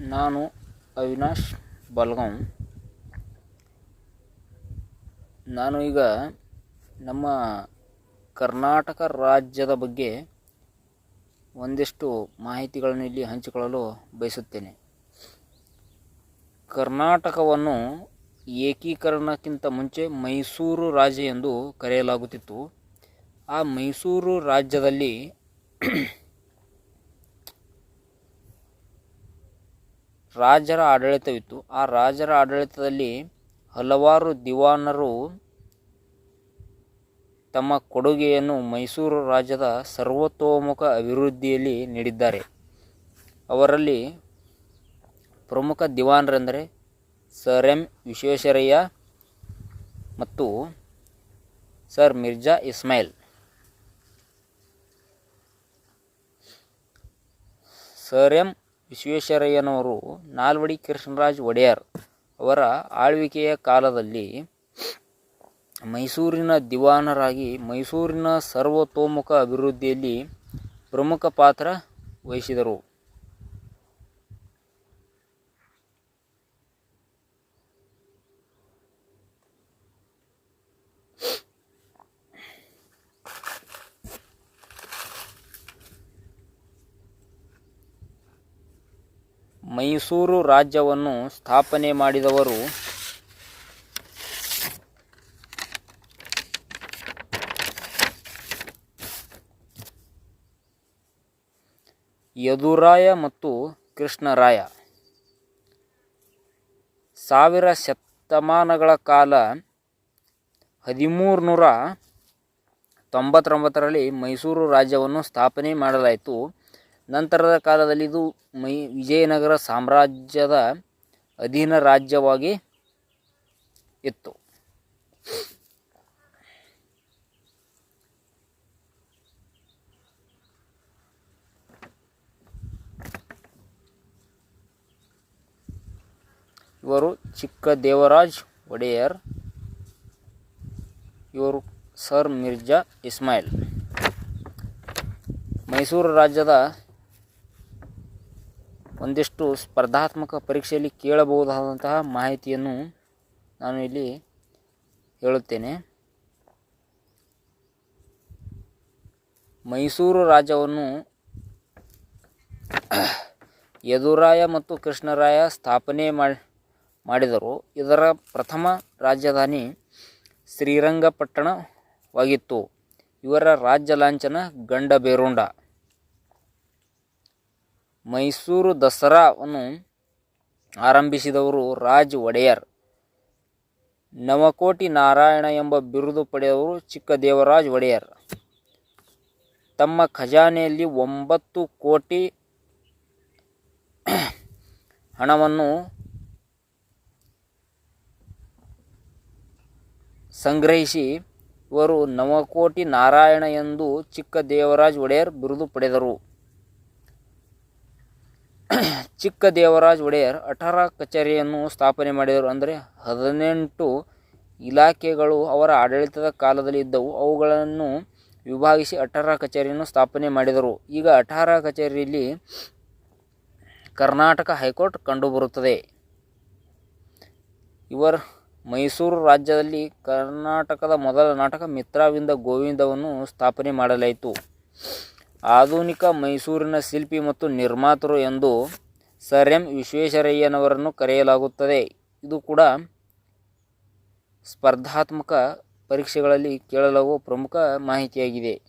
ನಾನು ಅವಿನಾಶ್ ಬಲ್ಗಾಂ. ನಾನು ಈಗ ನಮ್ಮ ಕರ್ನಾಟಕ ರಾಜ್ಯದ ಬಗ್ಗೆ ಒಂದಿಷ್ಟು ಮಾಹಿತಿಗಳನ್ನು ಇಲ್ಲಿ ಹಂಚಿಕೊಳ್ಳಲು ಬಯಸುತ್ತೇನೆ. ಕರ್ನಾಟಕವನ್ನು ಏಕೀಕರಣಕ್ಕಿಂತ ಮುಂಚೆ ಮೈಸೂರು ರಾಜ್ಯ ಎಂದು ಕರೆಯಲಾಗುತ್ತಿತ್ತು. ಆ ಮೈಸೂರು ರಾಜ್ಯದಲ್ಲಿ ರಾಜರ ಆಡಳಿತವಿತ್ತು. ಆ ರಾಜರ ಆಡಳಿತದಲ್ಲಿ ಹಲವಾರು ದಿವಾನರು ತಮ್ಮ ಕೊಡುಗೆಯನ್ನು ಮೈಸೂರು ರಾಜ್ಯದ ಸರ್ವತೋಮುಖ ಅಭಿವೃದ್ಧಿಯಲ್ಲಿ ನೀಡಿದ್ದಾರೆ. ಅವರಲ್ಲಿ ಪ್ರಮುಖ ದಿವಾನರೆಂದರೆ ಸರ್ ಎಂ ವಿಶ್ವೇಶ್ವರಯ್ಯ ಮತ್ತು Sir Mirza Ismail. Sir M ವಿಶ್ವೇಶ್ವರಯ್ಯನವರು ನಾಲ್ವಡಿ ಕೃಷ್ಣರಾಜ್ ಒಡೆಯರ್ ಅವರ ಆಳ್ವಿಕೆಯ ಕಾಲದಲ್ಲಿ ಮೈಸೂರಿನ ದಿವಾನರಾಗಿ ಮೈಸೂರಿನ ಸರ್ವತೋಮುಖ ಅಭಿವೃದ್ಧಿಯಲ್ಲಿ ಪ್ರಮುಖ ಪಾತ್ರ ವಹಿಸಿದರು. ಮೈಸೂರು ರಾಜ್ಯವನ್ನು ಸ್ಥಾಪನೆ ಮಾಡಿದವರು ಯದುರಾಯ ಮತ್ತು ಕೃಷ್ಣರಾಯ. ಸಾವಿರ ಶತಮಾನಗಳ ಕಾಲ ಹದಿಮೂರು ನೂರ ತೊಂಬತ್ತೊಂಬತ್ತರಲ್ಲಿ ಮೈಸೂರು ರಾಜ್ಯವನ್ನು ಸ್ಥಾಪನೆ ಮಾಡಲಾಯಿತು. ನಂತರದ ಕಾಲದಲ್ಲಿ ಇದು ಮೈ, ವಿಜಯನಗರ ಸಾಮ್ರಾಜ್ಯದ ಅಧೀನ ರಾಜ್ಯವಾಗಿ ಇತ್ತು. ಇವರು ಚಿಕ್ಕ ದೇವರಾಜ್ ಒಡೆಯರ್, ಇವರು ಸರ್ ಮಿರ್ಜಾ ಇಸ್ಮಾಯಿಲ್. ಮೈಸೂರು ರಾಜ್ಯದ ಒಂದಿಷ್ಟು ಸ್ಪರ್ಧಾತ್ಮಕ ಪರೀಕ್ಷೆಯಲ್ಲಿ ಕೇಳಬಹುದಾದಂತಹ ಮಾಹಿತಿಯನ್ನು ನಾನು ಇಲ್ಲಿ ಹೇಳುತ್ತೇನೆ. ಮೈಸೂರು ರಾಜ್ಯವನ್ನು ಯದುರಾಯ ಮತ್ತು ಕೃಷ್ಣರಾಯ ಸ್ಥಾಪನೆ ಮಾಡಿ, ಮಾಡಿದರು. ಇದರ ಪ್ರಥಮ ರಾಜಧಾನಿ ಶ್ರೀರಂಗಪಟ್ಟಣವಾಗಿತ್ತು. ಇವರ ರಾಜ್ಯ ಲಾಂಛನ ಗಂಡಬೇರುಂಡ ಮೈಸೂರು ದಸರಾವನ್ನು ಆರಂಭಿಸಿದವರು ರಾಜ್ ಒಡೆಯರ್. ನವಕೋಟಿ ನಾರಾಯಣ ಎಂಬ ಬಿರುದು ಪಡೆದವರು ಚಿಕ್ಕದೇವರಾಜ್ ಒಡೆಯರ್. ತಮ್ಮ ಖಜಾನೆಯಲ್ಲಿ ಒಂಬತ್ತು ಕೋಟಿ ಹಣವನ್ನು ಸಂಗ್ರಹಿಸಿ ಇವರು ನವಕೋಟಿ ನಾರಾಯಣ ಎಂದು ಚಿಕ್ಕ ದೇವರಾಜ್ ಒಡೆಯರ್ ಬಿರುದು ಪಡೆದರು. ಚಿಕ್ಕ ದೇವರಾಜ್ ಒಡೆಯರ್ ಅಠಾರ ಕಚೇರಿಯನ್ನು ಸ್ಥಾಪನೆ ಮಾಡಿದರು ಅಂದರೆ ಹದಿನೆಂಟು ಇಲಾಖೆಗಳು ಅವರ ಆಡಳಿತದ ಕಾಲದಲ್ಲಿ ಇದ್ದವು. ಅವುಗಳನ್ನು ವಿಭಾಗಿಸಿ ಅಠಾರ ಕಚೇರಿಯನ್ನು ಸ್ಥಾಪನೆ ಮಾಡಿದರು. ಈಗ ಅಠಾರ ಕಚೇರಿಯಲ್ಲಿ ಕರ್ನಾಟಕ ಹೈಕೋರ್ಟ್ ಕಂಡುಬರುತ್ತದೆ. ಇವರ ಮೈಸೂರು ರಾಜ್ಯದಲ್ಲಿ ಕರ್ನಾಟಕದ ಮೊದಲ ನಾಟಕ ಮಿತ್ರಾವಿಂದ ಗೋವಿಂದವನ್ನು ಸ್ಥಾಪನೆ ಮಾಡಲಾಯಿತು. ಆಧುನಿಕ ಮೈಸೂರಿನ ಶಿಲ್ಪಿ ಮತ್ತು ನಿರ್ಮಾತೃ ಎಂದು ಸರ್ ಎಂ ವಿಶ್ವೇಶ್ವರಯ್ಯನವರನ್ನು ಕರೆಯಲಾಗುತ್ತದೆ. ಇದು ಕೂಡ ಸ್ಪರ್ಧಾತ್ಮಕ ಪರೀಕ್ಷೆಗಳಲ್ಲಿ ಕೇಳಲಾಗುವ ಪ್ರಮುಖ ಮಾಹಿತಿಯಾಗಿದೆ.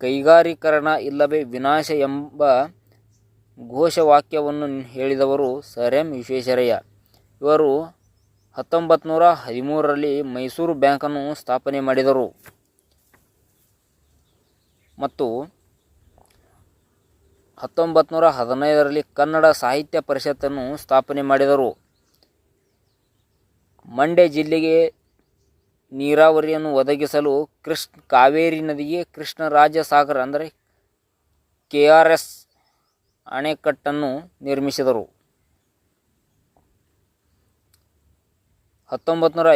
ಕೈಗಾರೀಕರಣ ಇಲ್ಲವೇ ವಿನಾಶ ಎಂಬ ಘೋಷವಾಕ್ಯವನ್ನು ಹೇಳಿದವರು ಸರ್ ಎಂ ವಿಶ್ವೇಶ್ವರಯ್ಯ. ಇವರು ಹತ್ತೊಂಬತ್ತು ನೂರ ಹದಿಮೂರರಲ್ಲಿ ಮೈಸೂರು ಬ್ಯಾಂಕನ್ನು ಸ್ಥಾಪನೆ ಮಾಡಿದರು. ಮತ್ತು ಹತ್ತೊಂಬತ್ತು ನೂರ ಹದಿನೈದರಲ್ಲಿ ಕನ್ನಡ ಸಾಹಿತ್ಯ ಪರಿಷತ್ತನ್ನು ಸ್ಥಾಪನೆ ಮಾಡಿದರು. ಮಂಡ್ಯ ಜಿಲ್ಲೆಗೆ ನೀರಾವರಿಯನ್ನು ಒದಗಿಸಲು ಕೃಷ್ಣ ಕಾವೇರಿ ನದಿಗೆ ಕೃಷ್ಣರಾಜ ಸಾಗರ ಅಂದರೆ ಕೆ ಆರ್ ಎಸ್ ಅಣೆಕಟ್ಟನ್ನು ನಿರ್ಮಿಸಿದರು. ಹತ್ತೊಂಬತ್ತು ನೂರ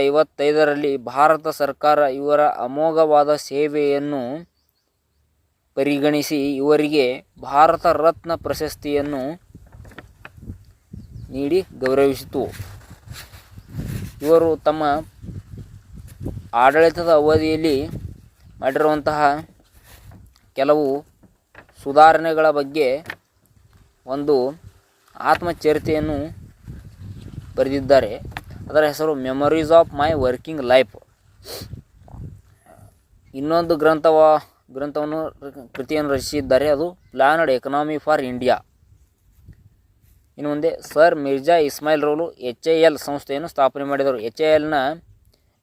ಭಾರತ ಸರ್ಕಾರ ಇವರ ಅಮೋಘವಾದ ಸೇವೆಯನ್ನು ಪರಿಗಣಿಸಿ ಇವರಿಗೆ ಭಾರತ ರತ್ನ ಪ್ರಶಸ್ತಿಯನ್ನು ನೀಡಿ ಗೌರವಿಸಿತು. ಇವರು ತಮ್ಮ ಆಡಳಿತದ ಅವಧಿಯಲ್ಲಿ ಮಾಡಿರುವಂತಹ ಕೆಲವು ಸುಧಾರಣೆಗಳ ಬಗ್ಗೆ ಒಂದು ಆತ್ಮಚರಿತೆಯನ್ನು ಬರೆದಿದ್ದಾರೆ. ಅದರ ಹೆಸರು memories of my working life ಇನ್ನೊಂದು ಗ್ರಂಥವ ಗ್ರಂಥವನ್ನು ಕೃತಿಯನ್ನು ರಚಿಸಿದ್ದಾರೆ. ಅದು ಪ್ಲಾನಡ್ ಎಕನಾಮಿ ಫಾರ್ ಇಂಡಿಯಾ. ಇನ್ನು ಮುಂದೆ ಸರ್ ಮಿರ್ಜಾ ಇಸ್ಮಾಯಿಲ್ ರವರು ಎಚ್ ಎ ಎಲ್ ಸಂಸ್ಥೆಯನ್ನು ಸ್ಥಾಪನೆ ಮಾಡಿದರು. ಎಚ್ ಎ ಎಲ್ನ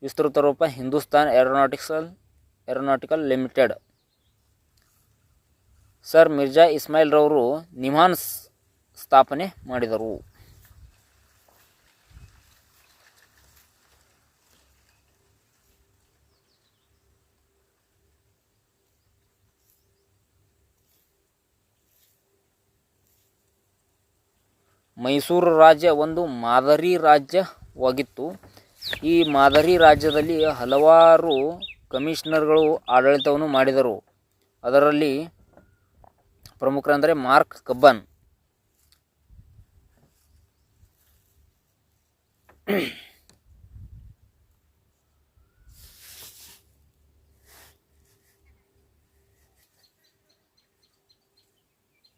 ವಿಸ್ತೃತ ರೂಪ Hindustan aeronautical, aeronautical limited. Sir Mirza Ismail ರವರು ನಿಮಾನ್ಸ್ ಸ್ಥಾಪನೆ ಮಾಡಿದರು. ಮೈಸೂರು ರಾಜ್ಯ ಒಂದು ಮಾದರಿ ರಾಜ್ಯವಾಗಿತ್ತು ಈ ಮಾದರಿ ರಾಜ್ಯದಲ್ಲಿ ಹಲವಾರು ಕಮಿಷನರ್ಗಳು ಆಡಳಿತವನ್ನು ಮಾಡಿದರು. ಅದರಲ್ಲಿ ಪ್ರಮುಖರಂದರೆ ಮಾರ್ಕ್ ಕಬ್ಬನ್.